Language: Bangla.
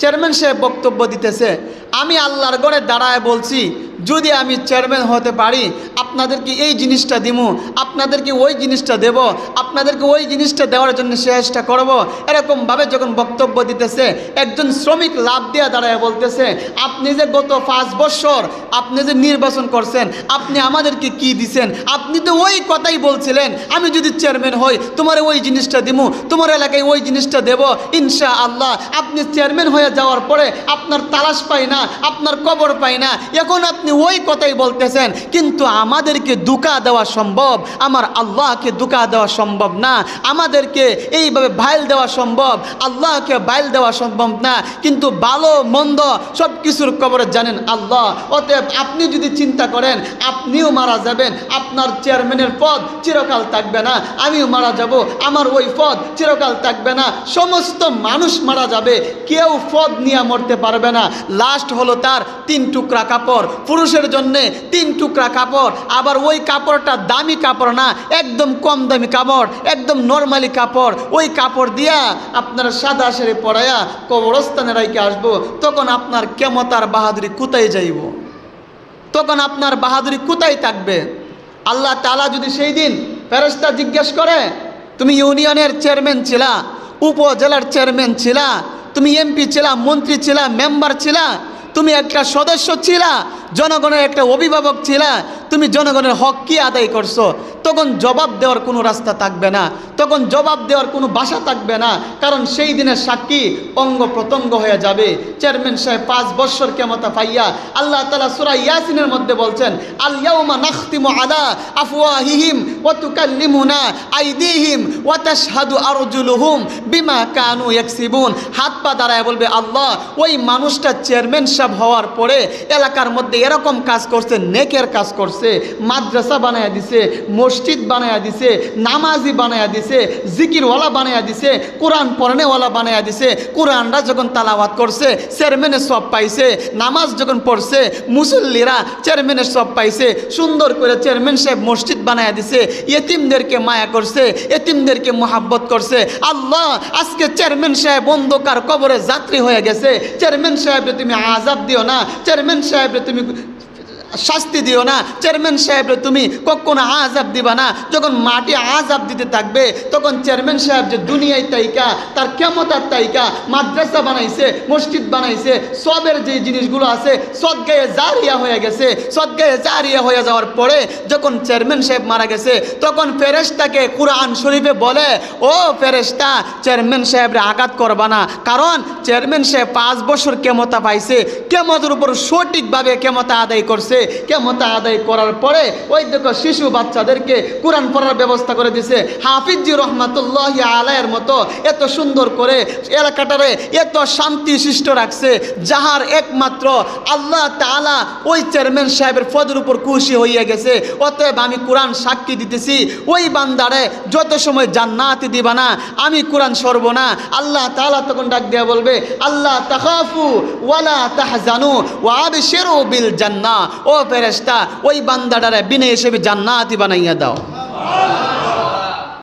চেয়ারম্যান সাহেব বক্তব্য দিতেছে আমি আল্লাহর গড়ে দাঁড়ায় বলছি যদি আমি চেয়ারম্যান হতে পারি, আপনাদেরকে এই জিনিসটা দিমু, আপনাদেরকে ওই জিনিসটা দেব, আপনাদেরকে ওই জিনিসটা দেওয়ার জন্য চেষ্টা করব। এরকমভাবে যখন বক্তব্য দিতেছে, একজন শ্রমিক লাভ দেওয়া দাঁড়ায় বলতেছে, আপনি যে গত পাঁচ বছর আপনি যে নির্বাচন করছেন, আপনি আমাদেরকে কি দিছেন? আপনি তো ওই কথাই বলছিলেন, আমি যদি চেয়ারম্যান হই, তোমার ওই জিনিসটা দিমু, তোমার এলাকায় ওই জিনিসটা দেব। ইনশা আল্লাহ আপনি চেয়ারম্যান হয়ে যাওয়ার পরে আপনার তালাশ পাই না, আপনার কবর পাই না। এখন আপনি ওই কথাই বলতেছেন, কিন্তু আমাদেরকে দুকা দেওয়া সম্ভব, আমার আল্লাহকে দুকা দেওয়া সম্ভব না, আমাদেরকে এইভাবে ভাইল দেওয়া সম্ভব, আল্লাহকে বাইল দেওয়া সম্ভব না। কিন্তু ভালো, মন্দ সব কিছুর কবরে জানেন আল্লাহ। অতএব আপনি যদি চিন্তা করেন, আপনিও মারা যাবেন, আপনার চেয়ারম্যানের পদ চিরকাল থাকবে না, আমিও মারা যাব, আমার ওই পদ চিরকাল থাকবে না, সমস্ত মানুষ মারা যাবে, কেউ পদ নিয়ে মরতে পারবে না। লাস্ট হলো তার তিন টুকরা কাপড় পুরুষের জন্যে তিন টুকরা কাপড়, আবার ওই কাপড়টা দামি কাপড় না, একদম কম দামি কাপড়, একদম নর্মালি কাপড়। ওই কাপড় দিয়া আপনার সাদা সেরে পড়াইয়া কবরস্থানে রাইকে আসব, তখন আপনার কেমতার বাহাদুরি কোথায় যাইব? তখন আপনার বাহাদুরি কোথায় থাকবে? আল্লাহ তালা যদি সেই দিন ফেরস্তা জিজ্ঞেস করে, তুমি ইউনিয়নের চেয়ারম্যান ছিলা, উপজেলার চেয়ারম্যান ছিলা, তুমি এমপি ছিলা, মন্ত্রী ছিলা, মেম্বার ছিলা, তুমি একটা সদস্য ছিলা জনগণের একটা অভিভাবক ছিলা তুমি জনগণের হক কি আদায় করছ? তখন জবাব দেওয়ার কোনো রাস্তা থাকবে না। তখন জবাব দেওয়ার কোনো বাসা থাকবে না। কারণ সেই দিনের সাক্ষী অঙ্গ প্রত্যঙ্গ হয়ে যাবে। চেয়ারম্যান সাহেব পাঁচ বৎসর কেমতা পাইয়া আল্লাহ তালা সুরা ইয়াসিনের মধ্যে বলছেন আল্লাউমা নাখতিমু আইদিহিম আরজুলুহুম বিমা কানু ইয়াকসিবুন। হাত পা দাঁড়ায় বলবে, আল্লাহ, ওই মানুষটা চেয়ারম্যান সাহেব হওয়ার পরে এলাকার মধ্যে এরকম কাজ করছে, নেকের কাজ করছে। মাদ্রাসা বানায়া দিছে, মসজিদ বানায়া দিছে, নামাজি বানায়া দিছে, জিকিরওয়ালা বানায়া দিছে, কোরআন পড়নেওয়ালা বানায়া দিছে, কোরআনরা যখন তালাওয়াত করছে, চেয়ারম্যানের সব পাইছে, নামাজ যখন পড়ছে, মুসল্লিরা চেয়ারম্যানের সব পাইছে, সুন্দর করে চেয়ারম্যান সাহেব মসজিদ বানায়া দিছে, এতিমদেরকে মায়া করছে, এতিমদেরকে মোহাব্বত করছে, আল্লাহ, আজকে চেয়ারম্যান সাহেব অন্ধকার কবরে যাত্রী হয়ে গেছে, চেয়ারম্যান সাহেবরে তুমি আজাব দিও না, চেয়ারম্যান সাহেবরে তুমি শাস্তি দিও না। চেয়ারম্যান সাহেবরে তুমি কখনো আজাব দিবা না। যখন মাটি আজাব দিতে থাকবে, তখন চেয়ারম্যান সাহেব যে দুনিয়ায় তাইকা, তার কেমতার তাইকা, মাদ্রাসা বানাইছে, মসজিদ বানাইছে, সবের যে জিনিসগুলো আছে, সদগায়ে জারিয়া হয়ে গেছে। সদগায়ে জারিয়া হয়ে যাওয়ার পরে যখন চেয়ারম্যান সাহেব মারা গেছে, তখন ফেরেশতাকে কোরআন শরীফে বলে, ও ফেরেশতা চেয়ারম্যান সাহেবরে আঘাত করবা না। কারণ চেয়ারম্যান সাহেব পাঁচ বছর ক্ষমতা পাইছে। কেমতের উপর সঠিকভাবে ক্ষমতা আদায় করছে। কেমতা আদায় করার পরে, ওই দেখো শিশু বাচ্চাদেরকে কোরআন পড়ার ব্যবস্থা করে দিছে। হাফিজি রহমাতুল্লাহ আলায়ের মতো এত সুন্দর করে এলাকাটারে এত শান্তি সৃষ্ট রাখছে, যাহার একমাত্র আল্লাহ তাআলা ওই চেয়ারম্যান সাহেবের পদের উপর খুশি হইয়া গেছে। অতএব আমি কোরআন সাক্ষী দিতেছি, ওই বান্দারে যত সময় জান্নাতি দিবা না, আমি কোরআন সরব না। আল্লাহ তাআলা তখন ডাক দিয়া বলবে, আল্লাহ তাহাফু ওয়ালা তাহজানু ওয়া আবশিরু বিল জান্না ফেরেশতা ওই বান্দাটারে বিনে হিসেবে জান্নাতি বানাইয়া দাও।